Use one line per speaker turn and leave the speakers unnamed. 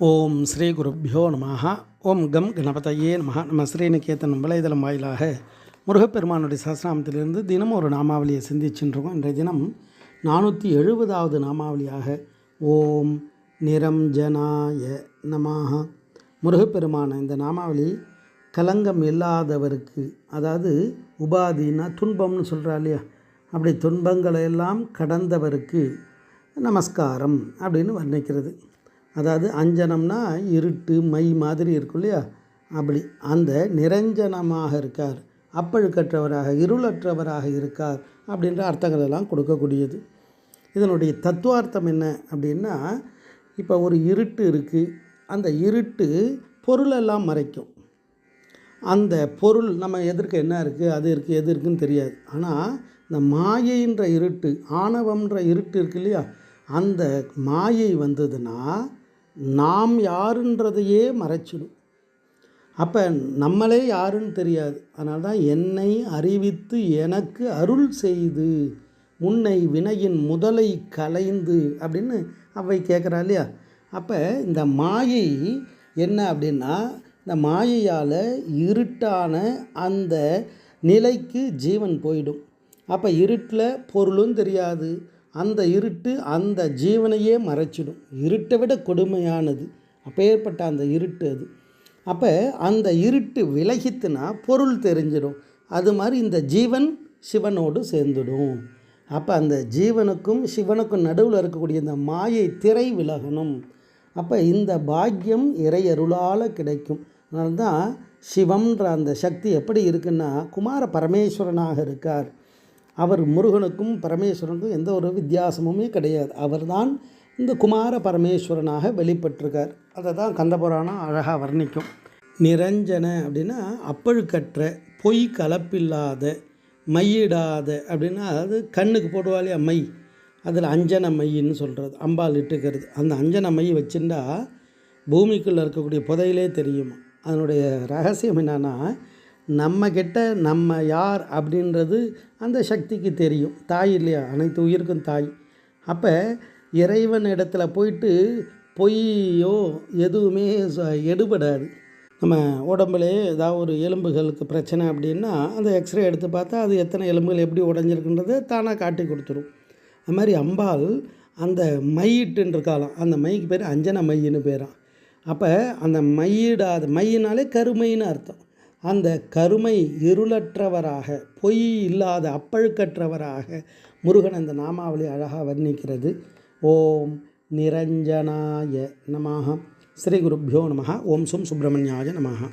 ஓம் ஸ்ரீ குருப்பியோ நமஹா. ஓம் கம் கணபதையே நமஹ. நம்ம ஸ்ரீநிகேதன் வலைதளம் வாயிலாக முருகப்பெருமானுடைய சஹஸ்ரநாமத்திலிருந்து தினமும் ஒரு நாமாவளியை சிந்திச்சுருக்கோம் இன்றைய தினம் நானூற்றி எழுபதாவது நாமாவளியாக ஓம் நிரஞ்சனாய நமஹா. முருகப்பெருமான இந்த நாமாவளி கலங்கம் இல்லாதவருக்கு அதாவது உபாதினா துன்பம்னு சொல்கிறா இல்லையா? அப்படி துன்பங்களை எல்லாம் கடந்தவருக்கு நமஸ்காரம் அப்படின்னு வர்ணிக்கிறது. அதாவது அஞ்சனம்னா இருட்டு மை மாதிரி இருக்கும் இல்லையா? அப்படி. அந்த நிரஞ்சனமாக இருக்கார். அப்பழுக்கற்றவராக இருளற்றவராக இருக்கார் அப்படின்ற அர்த்தங்கள் எல்லாம் கொடுக்கக்கூடியது. இதனுடைய தத்துவார்த்தம் என்ன அப்படின்னா இப்போ ஒரு இருட்டு இருக்குது அந்த இருட்டு பொருளெல்லாம் மறைக்கும். அந்த பொருள் நம்ம எதிர்க்க என்ன இருக்குது அது இருக்குது எது இருக்குன்னு தெரியாது. ஆனால் இந்த மாயைன்ற இருட்டு ஆணவம்ன்ற இருட்டு இருக்கு இல்லையா? அந்த மாயை வந்ததுன்னா நாம் யாருன்றதையே மறைச்சிடும். அப்போ நம்மளே யாருன்னு தெரியாது. அதனால தான் என்னை அறிவித்து எனக்கு அருள் செய்து முன்னை வினையின் முதலை கலைந்து அப்படின்னு அவை கேட்குறா இல்லையா? அப்போ இந்த மாயை என்ன அப்படின்னா இந்த மாயையால் இருட்டான அந்த நிலைக்கு ஜீவன் போயிடும். அப்போ இருட்டில் பொருளும் தெரியாது. அந்த இருட்டு அந்த ஜீவனையே மறைச்சிடும். இருட்டை விட கொடுமையானது. அப்பேற்பட்ட அந்த இருட்டு அது. அப்போ அந்த இருட்டு விலகித்துனா பொருள் தெரிஞ்சிடும். அது மாதிரி இந்த ஜீவன் சிவனோடு சேர்ந்துடும். அப்போ அந்த ஜீவனுக்கும் சிவனுக்கும் நடுவில் இருக்கக்கூடிய இந்த மாயை திரை விலகணும். அப்போ இந்த பாக்கியம் இறையருளால் கிடைக்கும். அதனால தான் சிவம்ன்ற அந்த சக்தி எப்படி இருக்குன்னா குமார பரமேஸ்வரனாக இருக்கார். அவர் முருகனுக்கும் பரமேஸ்வரனுக்கும் எந்த ஒரு வித்தியாசமுமே கிடையாது. அவர்தான் இந்த குமார பரமேஸ்வரனாக வெளிப்பட்டிருக்கார். அதை தான் கந்தபுராணம் அழகாக வர்ணிக்கும். நிரஞ்சன அப்படின்னா அப்பழுக்கற்ற பொய் கலப்பில்லாத மையிடாத அப்படின்னா அதாவது கண்ணுக்கு போடுவா இல்லையா மை. அதில் அஞ்சன மையின்னு சொல்கிறது அம்பாள் இட்டுக்கிறது. அந்த அஞ்சன மை வச்சுருந்தா பூமிக்குள்ளே இருக்கக்கூடிய புதையிலே தெரியுமா? அதனுடைய ரகசியம் என்னென்னா நம்ம கிட்ட நம்ம யார் அப்படின்றது அந்த சக்திக்கு தெரியும். தாய் இல்லையா? அனைத்து உயிருக்கும் தாய். அப்போ இறைவன் இடத்துல போயிட்டு பொய்யோ எதுவுமே ச- எடுபடாது. நம்ம உடம்புலே ஏதாவது ஒரு எலும்புகளுக்கு பிரச்சனை அப்படின்னா அந்த எக்ஸ்ரே எடுத்து பார்த்தா அது எத்தனை எலும்புகள் எப்படி உடஞ்சிருக்குன்றதை தானாக காட்டி கொடுத்துரும். அது மாதிரி அம்பாள் அந்த மையிட்டுன்னு இருக்காளாம். அந்த மைக்கு பேர் அஞ்சன மையின்னு பேரான் அப்போ அந்த மையிடாத மையினாலே கருமைன்னு அர்த்தம். அந்த கருமை இருளற்றவராக பொய் இல்லாத அப்பழுக்கற்றவராக முருகன் அந்த நாமாவளி அழகாக வர்ணிக்கிறது. ஓம் நிரஞ்சனாய நமஹ. ஸ்ரீ குருப்பியோ நமஹா. ஓம் சும் சுப்பிரமணியாய நமஹா.